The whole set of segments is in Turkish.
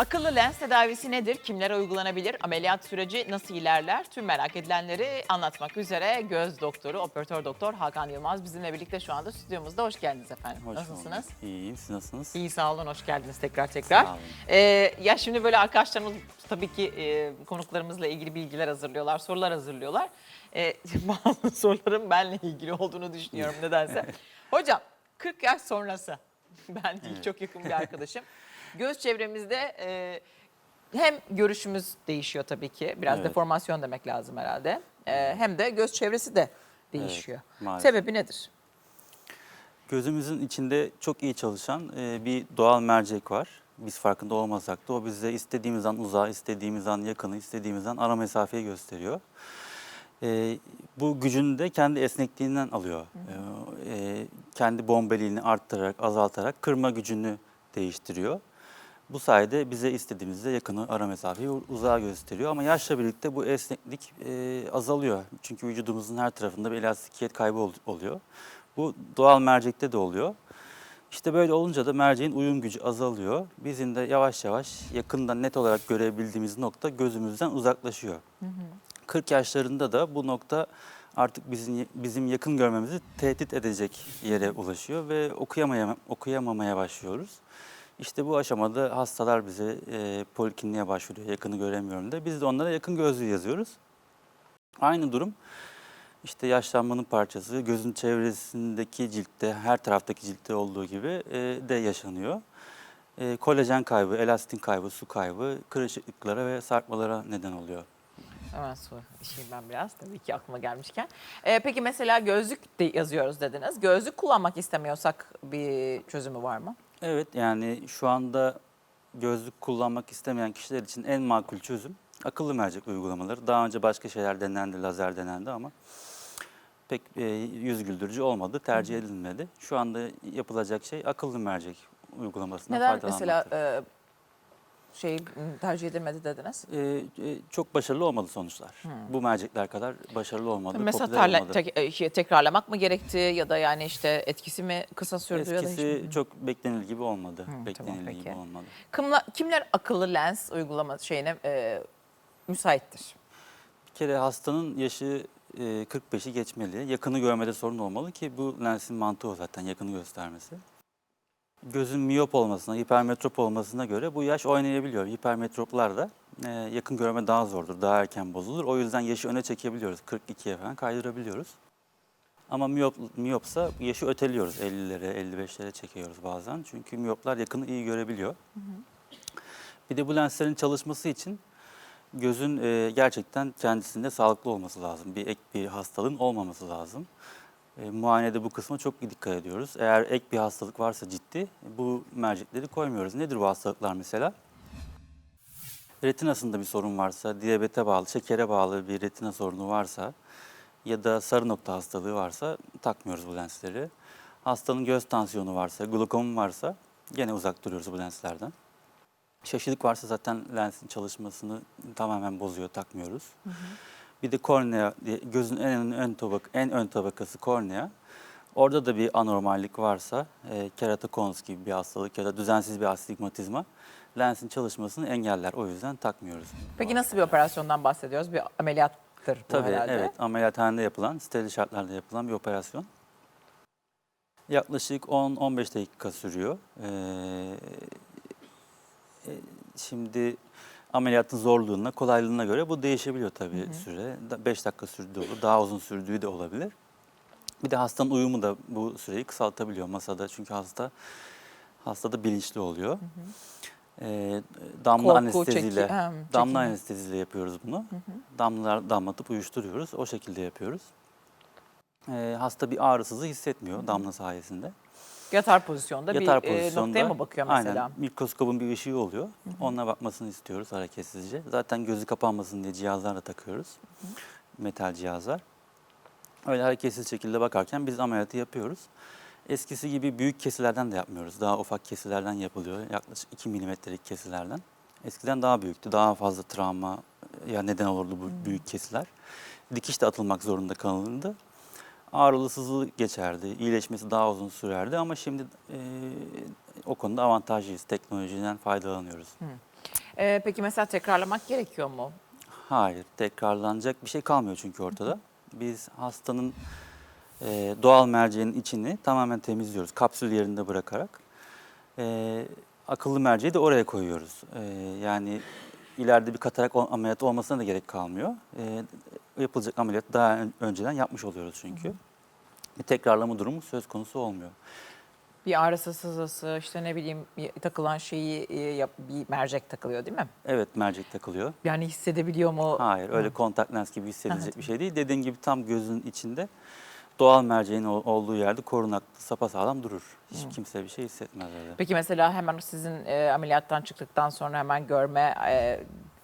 Akıllı lens tedavisi nedir? Kimlere uygulanabilir? Ameliyat süreci nasıl ilerler? Tüm merak edilenleri anlatmak üzere göz doktoru, operatör doktor Hakan Yılmaz bizimle birlikte şu anda stüdyomuzda. Hoş geldiniz efendim. Hoş Nasılsınız? bulduk. İyiyim, siz nasılsınız? İyi sağ olun, hoş geldiniz tekrar tekrar. Sağ olun. Ee, ya şimdi böyle arkadaşlarımız tabii ki e, konuklarımızla ilgili bilgiler hazırlıyorlar, sorular hazırlıyorlar. Ee, bazı soruların benimle ilgili olduğunu düşünüyorum nedense. Hocam 40 yaş sonrası, ben değil çok yakın bir arkadaşım. Göz çevremizde e, hem görüşümüz değişiyor tabii ki, biraz Evet. deformasyon demek lazım herhalde. E, hem de göz çevresi de değişiyor. maalesef. Sebebi nedir? Gözümüzün içinde çok iyi çalışan e, bir doğal mercek var. Biz farkında olmasak da o bize istediğimiz an uzağı, istediğimiz an yakını, istediğimiz an ara mesafeyi gösteriyor. E, bu gücünü de kendi esnekliğinden alıyor. E, e, kendi bombeliğini arttırarak, azaltarak kırma gücünü değiştiriyor. Bu sayede bize istediğimizde yakını, ara mesafeyi, uzağı gösteriyor. Ama yaşla birlikte bu esneklik e, azalıyor. Çünkü vücudumuzun her tarafında bir elastikiyet kaybı ol- oluyor. Bu doğal mercekte de oluyor. İşte böyle olunca da merceğin uyum gücü azalıyor. Bizim de yavaş yavaş yakından net olarak görebildiğimiz nokta gözümüzden uzaklaşıyor. 40 yaşlarında da bu nokta artık bizim bizim yakın görmemizi tehdit edecek yere ulaşıyor ve okuyamaya, okuyamamaya başlıyoruz. İşte bu aşamada hastalar bize e, polikliniğe başvuruyor, yakını göremiyorum da. Biz de onlara yakın gözlüğü yazıyoruz. Aynı durum işte yaşlanmanın parçası gözün çevresindeki ciltte, her taraftaki ciltte olduğu gibi e, de yaşanıyor. E, kolajen kaybı, elastin kaybı, su kaybı kırışıklıklara ve sarkmalara neden oluyor. Hemen sor işeyim ben biraz tabii ki aklıma gelmişken. Ee, peki mesela gözlük de yazıyoruz dediniz. Gözlük kullanmak istemiyorsak bir çözümü var mı? Evet yani şu anda gözlük kullanmak istemeyen kişiler için en makul çözüm akıllı mercek uygulamaları. Daha önce başka şeyler denendi, lazer denendi ama pek e, yüz güldürücü olmadı, tercih edilmedi. Şu anda yapılacak şey akıllı mercek uygulamasından Neden faydalanmak. mesela e, şey tercih edilmedi dediniz? E, e, çok başarılı olmadı sonuçlar. Bu mercekler kadar başarılı olmadı, mesela terle- olmadı. tek- e, tekrarlamak mı gerekti ya da yani işte etkisi mi kısa sürdü ya da hiç çok beklenir gibi olmadı. tamam, beklenir peki. gibi olmadı. Kimler, kimler akıllı lens uygulama şeyine e, müsaittir? Bir kere hastanın yaşı e, 45'i geçmeli. Yakını görmede sorun olmalı ki bu lensin mantığı o zaten yakını göstermesi. Gözün miyop olmasına, hipermetrop olmasına göre bu yaş oynayabiliyor. Hipermetroplar da e, yakın görme daha zordur, daha erken bozulur. O yüzden yaşı öne çekebiliyoruz. 42'ye falan kaydırabiliyoruz. Ama miyop, miyopsa yaşı öteliyoruz. 50'lere, 55'lere çekiyoruz bazen. Çünkü miyoplar yakını iyi görebiliyor. Bir de bu lenslerin çalışması için gözün e, gerçekten kendisinde sağlıklı olması lazım. Bir ek bir hastalığın olmaması lazım. E, muayenede bu kısma çok dikkat ediyoruz. Eğer ek bir hastalık varsa ciddi bu mercekleri koymuyoruz. Nedir bu hastalıklar mesela? Retinasında bir sorun varsa, diyabete bağlı, şekere bağlı bir retina sorunu varsa ya da sarı nokta hastalığı varsa takmıyoruz bu lensleri. Hastanın göz tansiyonu varsa, glokom varsa gene uzak duruyoruz bu lenslerden. Şaşılık varsa zaten lensin çalışmasını tamamen bozuyor, takmıyoruz. Bir de kornea, diye- gözün en ön, ön tabak, en ön tabakası kornea. Orada da bir anormallik varsa, e, keratokonus gibi bir hastalık ya da düzensiz bir astigmatizma lensin çalışmasını engeller. O yüzden takmıyoruz. Peki nasıl bir operasyondan bahsediyoruz? Bir ameliyattır bu Tabii herhalde. evet ameliyathanede yapılan, steril şartlarda yapılan bir operasyon. Yaklaşık 10-15 dakika sürüyor. Ee, e, şimdi ameliyatın zorluğuna, kolaylığına göre bu değişebiliyor tabii süre. 5 dakika sürdüğü olur, daha uzun sürdüğü de olabilir. Bir de hastanın uyumu da bu süreyi kısaltabiliyor masada. Çünkü hasta hastada bilinçli oluyor. Ee, damla Korku, anesteziyle, çeki- hem, damla anesteziyle yapıyoruz bunu. Damlalar damlatıp uyuşturuyoruz. O şekilde yapıyoruz. Ee, hasta bir ağrısızı hissetmiyor damla sayesinde. Yatar pozisyonda Yatar bir e, pozisyonda noktaya mı bakıyor mesela? Aynen, mikroskobun bir ışığı oluyor. Onunla bakmasını istiyoruz hareketsizce. Zaten gözü kapanmasın diye cihazlar da takıyoruz. Metal cihazlar. Öyle hareketsiz şekilde bakarken biz ameliyatı yapıyoruz. Eskisi gibi büyük kesilerden de yapmıyoruz. Daha ufak kesilerden yapılıyor. Yaklaşık 2 milimetrelik kesilerden. Eskiden daha büyüktü. Daha fazla travma ya neden olurdu bu büyük kesiler. Dikiş de atılmak zorunda kalınırdı. Ağrılı sızılı geçerdi. iyileşmesi daha uzun sürerdi ama şimdi e, o konuda avantajlıyız. Teknolojiden faydalanıyoruz. Ee, peki mesela tekrarlamak gerekiyor mu? Hayır, tekrarlanacak bir şey kalmıyor çünkü ortada. Biz hastanın e, doğal merceğinin içini tamamen temizliyoruz. Kapsül yerinde bırakarak. E, akıllı merceği de oraya koyuyoruz. E, yani ileride bir katarak ameliyatı olmasına da gerek kalmıyor. E, yapılacak ameliyatı daha ön- önceden yapmış oluyoruz çünkü. Bir tekrarlama durumu söz konusu olmuyor. Bir ağrısı, sızısı, işte ne bileyim takılan şeyi e, bir mercek takılıyor değil mi? Evet mercek takılıyor. Yani hissedebiliyor mu? Hayır öyle kontak lens gibi hissedilecek bir şey değil. Dediğin gibi tam gözün içinde doğal merceğin ol- olduğu yerde korunaklı sapasağlam durur. Hiç kimse bir şey hissetmez öyle. Peki mesela hemen sizin e, ameliyattan çıktıktan sonra hemen görme e,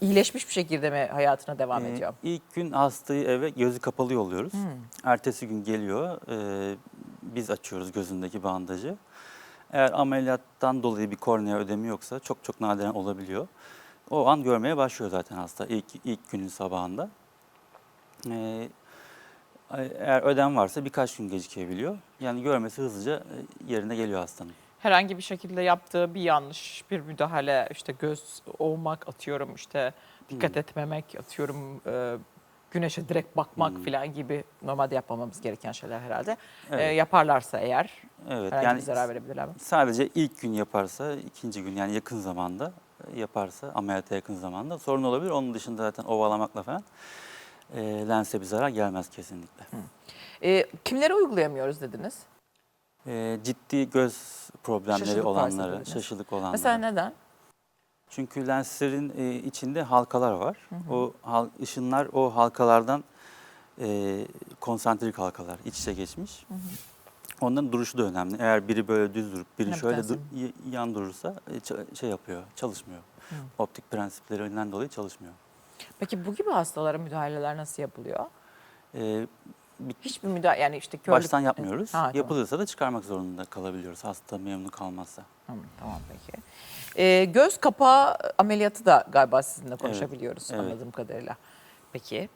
iyileşmiş bir şekilde mi hayatına devam Ee, ediyor? ilk gün hastayı eve gözü kapalı yolluyoruz. Ertesi gün geliyor. e, biz açıyoruz gözündeki bandajı. Eğer ameliyattan dolayı bir kornea ödemi yoksa çok çok nadiren olabiliyor. O an görmeye başlıyor zaten hasta ilk, ilk günün sabahında. Ee, eğer ödem varsa birkaç gün gecikebiliyor. Yani görmesi hızlıca e, yerine geliyor hastanın. Herhangi bir şekilde yaptığı bir yanlış, bir müdahale, işte göz ovmak atıyorum, işte dikkat etmemek atıyorum, e, güneşe direkt bakmak Hmm. falan gibi normalde yapmamamız gereken şeyler herhalde. E, Evet. yaparlarsa eğer Evet, herhangi yani bir zarar verebilirler mi? Sadece ilk gün yaparsa, ikinci gün yani yakın zamanda yaparsa, ameliyata yakın zamanda sorun olabilir. Onun dışında zaten ovalamakla falan e, lense bir zarar gelmez kesinlikle. E, kimlere uygulayamıyoruz dediniz? E, ciddi göz problemleri Şaşılık dediniz. şaşılık olanlara. Mesela neden? Çünkü lenslerin e, içinde halkalar var. O hal, ışınlar o halkalardan e, konsantrik halkalar iç içe geçmiş. Onların duruşu da önemli. Eğer biri böyle düz durup biri bir şöyle tanesi. du- y- yan durursa e, şey yapıyor, çalışmıyor. Optik prensiplerinden dolayı çalışmıyor. Peki bu gibi hastalara müdahaleler nasıl yapılıyor? E, Hiçbir müdahale yani işte körlük... baştan yapmıyoruz. Ha, tamam. Yapılırsa da çıkarmak zorunda kalabiliyoruz hasta memnun kalmazsa. Tamam, tamam peki. Ee, göz kapağı ameliyatı da galiba sizinle konuşabiliyoruz evet. anladığım kadarıyla. Peki.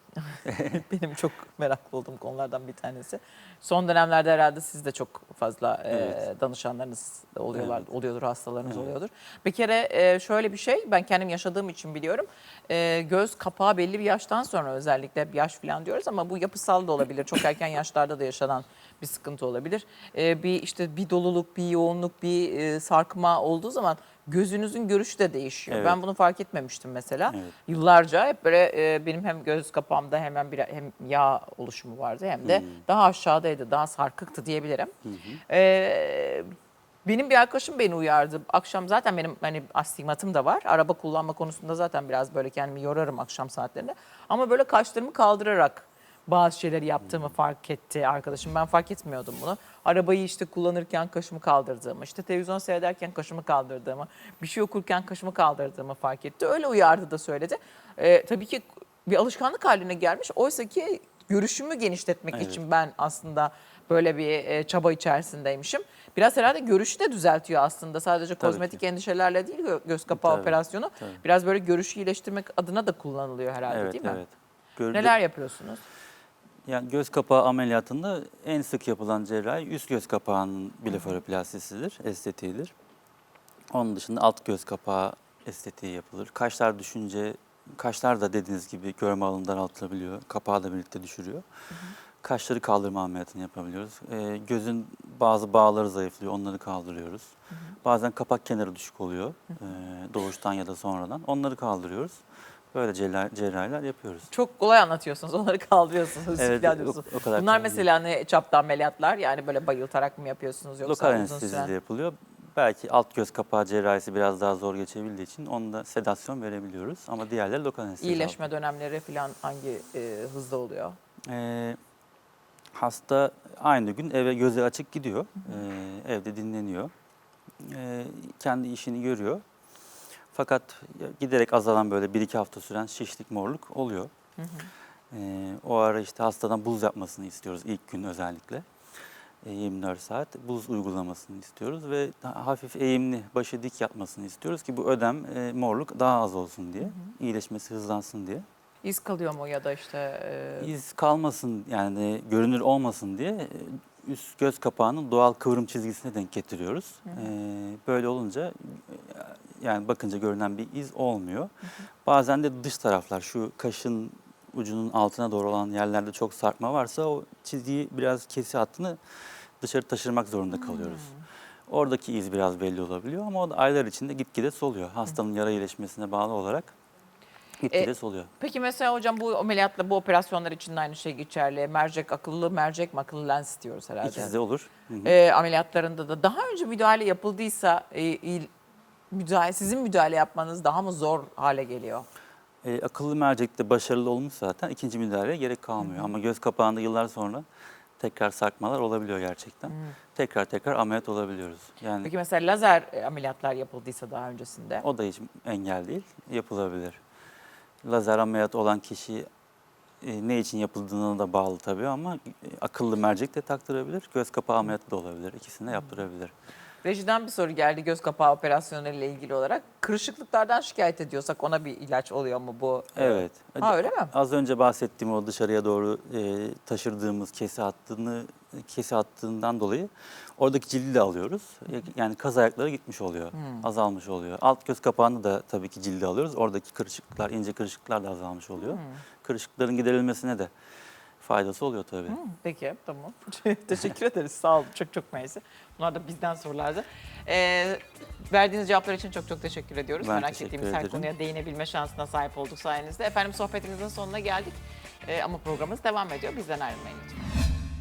Benim çok meraklı olduğum konulardan bir tanesi. Son dönemlerde herhalde siz de çok fazla e, Evet. danışanlarınız oluyorlar, Evet. oluyordur, hastalarınız Evet. oluyordur. Bir kere e, şöyle bir şey, ben kendim yaşadığım için biliyorum. E, göz kapağı belli bir yaştan sonra özellikle bir yaş falan diyoruz ama bu yapısal da olabilir. Çok erken yaşlarda da yaşanan bir sıkıntı olabilir. E, bir işte bir doluluk, bir yoğunluk, bir e, sarkma olduğu zaman gözünüzün görüşü de değişiyor. Evet. Ben bunu fark etmemiştim mesela. Evet. Yıllarca hep böyle e, benim hem göz kapağımda hemen bir hem yağ oluşumu vardı hem de daha aşağıdaydı, daha sarkıktı diyebilirim. E, benim bir arkadaşım beni uyardı. Akşam zaten benim hani astigmatım da var. Araba kullanma konusunda zaten biraz böyle kendimi yorarım akşam saatlerinde. Ama böyle kaşlarımı kaldırarak bazı şeyleri yaptığımı fark etti arkadaşım. Ben fark etmiyordum bunu. Arabayı işte kullanırken kaşımı kaldırdığımı, işte televizyon seyrederken kaşımı kaldırdığımı, bir şey okurken kaşımı kaldırdığımı fark etti. Öyle uyardı da söyledi. Ee, tabii ki bir alışkanlık haline gelmiş. Oysa ki görüşümü genişletmek Evet. için ben aslında böyle bir e, çaba içerisindeymişim. Biraz herhalde görüşü de düzeltiyor aslında. Sadece Tabii kozmetik ki. endişelerle değil gö- göz kapağı Tabii, operasyonu. tabii. Biraz böyle görüşü iyileştirmek adına da kullanılıyor herhalde evet, değil mi? evet. Gör- Neler yapıyorsunuz? Yani göz kapağı ameliyatında en sık yapılan cerrahi üst göz kapağının blefaroplastisidir, estetiğidir. Onun dışında alt göz kapağı estetiği yapılır. Kaşlar düşünce, kaşlar da dediğiniz gibi görme alanı daraltılabiliyor. Kapağı da birlikte düşürüyor. Kaşları kaldırma ameliyatını yapabiliyoruz. Ee, gözün bazı bağları zayıflıyor, onları kaldırıyoruz. Bazen kapak kenarı düşük oluyor, ee, doğuştan ya da sonradan. Onları kaldırıyoruz. Böyle cerrah- cerrahiler yapıyoruz. Çok kolay anlatıyorsunuz. Onları kaldırıyorsunuz. Evet, o- o kadar Bunlar mesela ne çapta ameliyatlar? Yani böyle bayıltarak mı yapıyorsunuz yoksa Lokal uzun süren? yapılıyor. Belki alt göz kapağı cerrahisi biraz daha zor geçebildiği için onda sedasyon verebiliyoruz. Ama diğerleri lokal anestezi. İyileşme dönemleri falan hangi e, hızda oluyor? Ee, hasta aynı gün eve gözü açık gidiyor. Ee, evde dinleniyor. Ee, kendi işini görüyor. Fakat giderek azalan böyle bir iki hafta süren şişlik morluk oluyor. Ee, o ara işte hastadan buz yapmasını istiyoruz ilk gün özellikle. Ee, 24 saat buz uygulamasını istiyoruz ve ha- hafif eğimli başı dik yatmasını istiyoruz ki bu ödem e, morluk daha az olsun diye, iyileşmesi hızlansın diye. İz kalıyor mu ya da işte e, İz kalmasın yani görünür olmasın diye e, üst göz kapağının doğal kıvrım çizgisine denk getiriyoruz. Ee, böyle olunca e, yani bakınca görünen bir iz olmuyor. Bazen de dış taraflar şu kaşın ucunun altına doğru olan yerlerde çok sarkma varsa o çizgiyi biraz kesi hattını dışarı taşırmak zorunda kalıyoruz. Oradaki iz biraz belli olabiliyor ama o da aylar içinde gitgide soluyor. Hastanın yara iyileşmesine bağlı olarak gitgide E, soluyor. Peki mesela hocam bu ameliyatla bu operasyonlar için de aynı şey geçerli. Mercek akıllı, mercek mi akıllı lens diyoruz herhalde. İkisi de olur. Hı hı. e, ameliyatlarında da daha önce müdahale yapıldıysa e, il- müdahale sizin müdahale yapmanız daha mı zor hale geliyor? E, akıllı mercekte başarılı olmuş zaten ikinci müdahaleye gerek kalmıyor. Ama göz kapağında yıllar sonra tekrar sarkmalar olabiliyor gerçekten. Tekrar tekrar ameliyat olabiliyoruz. Yani Peki mesela lazer e, ameliyatlar yapıldıysa daha öncesinde o da hiç engel değil, yapılabilir. Lazer ameliyat olan kişi e, ne için yapıldığına da bağlı tabii ama e, akıllı mercek de taktırabilir, göz kapağı ameliyatı da olabilir. İkisini de yaptırabilir. Rejiden bir soru geldi göz kapağı operasyonu ile ilgili olarak. Kırışıklıklardan şikayet ediyorsak ona bir ilaç oluyor mu bu? Evet. Ha öyle mi? Az önce bahsettiğim o dışarıya doğru e, taşırdığımız kesi hattını kesi hattından dolayı oradaki cildi de alıyoruz. Yani kaz ayakları gitmiş oluyor, azalmış oluyor. Alt göz kapağını da tabii ki cildi alıyoruz. Oradaki kırışıklıklar, ince kırışıklıklar da azalmış oluyor. Kırışıkların giderilmesine de faydası oluyor tabii. Peki tamam. Teşekkür ederiz. Sağ olun. Çok çok mersi. Bunlar da bizden sorulardı. Ee, verdiğiniz cevaplar için çok çok teşekkür ediyoruz. Ben Merak teşekkür ettiğimiz her konuya değinebilme şansına sahip olduk sayenizde. Efendim sohbetimizin sonuna geldik. Ee, ama programımız devam ediyor. Bizden ayrılmayın lütfen.